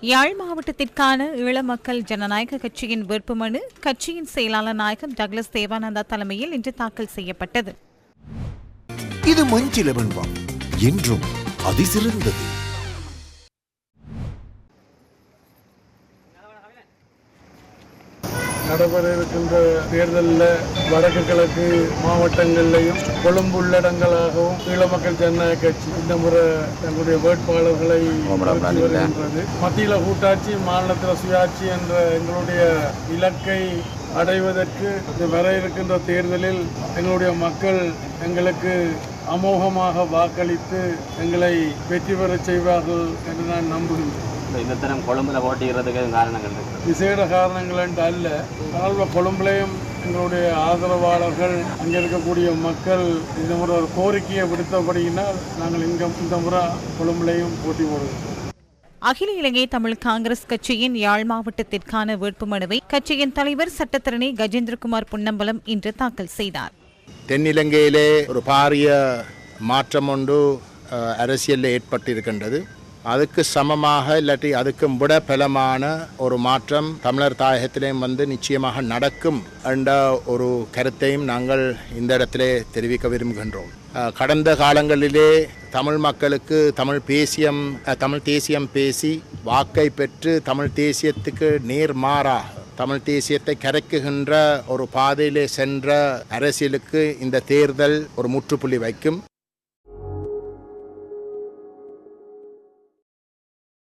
யாழ் மாவட்டத்திற்கான ஈழ மக்கள் ஜனநாயக கட்சியின் வேட்புமனு கட்சியின் செயலாளர் நாயகம் டக்ளஸ் தேவானந்தா தலைமையில் இன்று தாக்கல் செய்யப்பட்டது. இது மஞ்சில என்றும் அதிசிறந்தது. நடைபெற இருக்கின்ற தேர்தலில் வடக்கு கிழக்கு மாவட்டங்களிலையும் கொழும்பு உள்ளடங்களாகவும் ஈழ மக்கள் ஜனநாயக கட்சி இந்த முறை தங்களுடைய வேட்பாளர்களை வருகின்றது. மத்தியில் கூட்டாட்சி மாநிலத்தில் சுயாட்சி என்ற எங்களுடைய இலக்கை அடைவதற்கு வர இருக்கின்ற தேர்தலில் எங்களுடைய மக்கள் எங்களுக்கு அமோகமாக வாக்களித்து எங்களை வெற்றி பெறச் செய்வார்கள் என்று நான் நம்புகின்றேன். தரம் கொழும்புல எதுவும் காரணங்கள் இருக்கு? விசேட காரணங்கள் என்று அல்ல. ஆனால் கொழும்புலையும் எங்களுடைய ஆதரவாளர்கள் அங்கே இருக்கக்கூடிய மக்கள் இந்த முறை ஒரு கோரிக்கையை விடுத்தபடியினால் நாங்கள் இங்கே இந்த முறை கொழும்புலையும் போட்டி போடுகிறோம். அகில இலங்கை தமிழ் காங்கிரஸ் கட்சியின் யாழ் மாவட்டத்திற்கான வேட்புமனுவை கட்சியின் தலைவர் சட்டத்தரணி கஜேந்திரகுமார் புன்னம்பலம் இன்று தாக்கல் செய்தார். தென்னிலங்கையிலே ஒரு பாரிய மாற்றம் ஒன்று அஹ், அரசியலில் ஏற்பட்டிருக்கின்றது. அதுக்கு சமமாக இல்லாட்டி அதுக்கும் விட பலமான ஒரு மாற்றம் தமிழர் தாயகத்திலேயும் வந்து நிச்சயமாக நடக்கும் என்ற ஒரு கருத்தையும் நாங்கள் இந்த இடத்திலே தெரிவிக்க விரும்புகின்றோம். கடந்த காலங்களிலே தமிழ் மக்களுக்கு தமிழ் பேசியம் தமிழ் தேசியம் பேசி வாக்கை பெற்று தமிழ் தேசியத்துக்கு நேர்மாறாக தமிழ் தேசியத்தை கரைக்குகின்ற ஒரு பாதையிலே சென்ற அரசியலுக்கு இந்த தேர்தல் ஒரு முற்றுப்புள்ளி வைக்கும்.